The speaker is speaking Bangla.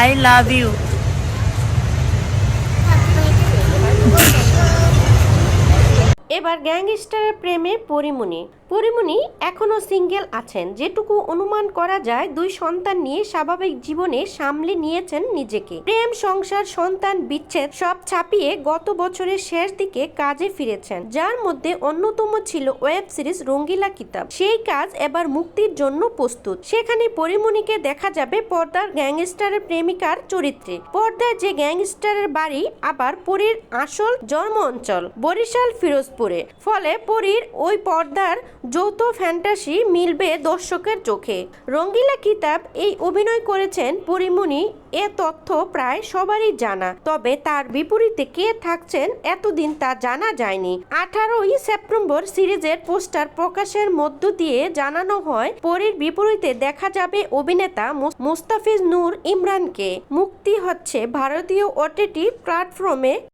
I love you. এবার গ্যাংস্টারের প্রেমে পরিমণি। পরিমণি এখনও সিঙ্গেল আছেন। যেটুকু অনুমান করা যায়, দুই সন্তান নিয়ে স্বাভাবিক জীবনে সামলে নিয়েছেন নিজেকে। প্রেম, সংসার, সন্তান, বিচ্ছেদ সব ছাপিয়ে গত বছরের শেষ দিকে কাজে ফিরেছেন, যার মধ্যে অন্যতম ছিল ওয়েব সিরিজ রঙ্গিলা কিতাব। সেই কাজ এবার মুক্তির জন্য প্রস্তুত। সেখানে পরিমণিকে দেখা যাবে পর্দার গ্যাংস্টারের প্রেমিকার চরিত্রে। পর্দায় যে গ্যাংস্টারের বাড়ি আবার পরীর আসল জন্ম অঞ্চল, বরিশাল, ফিরোজপুরে। ফলে পরীর ওই পর্দার যৌথ ফ্যান্টাসি মিলবে দর্শকের চোখে। রঙ্গিলা কিতাব এই অভিনয় করেছেন পরিমণি এ তথ্য প্রায় সবারই জানা। তবে তার বিপরীতে কে থাকছেন এতদিন তা জানা যায়নি। আঠারোই সেপ্টেম্বর সিরিজের পোস্টার প্রকাশের মধ্য দিয়ে জানানো হয়, পরীর বিপরীতে দেখা যাবে অভিনেতা মুস- মুস্তাফিজ নূর ইমরানকে। মুক্তি হচ্ছে ভারতীয় ওটিটি প্ল্যাটফর্মে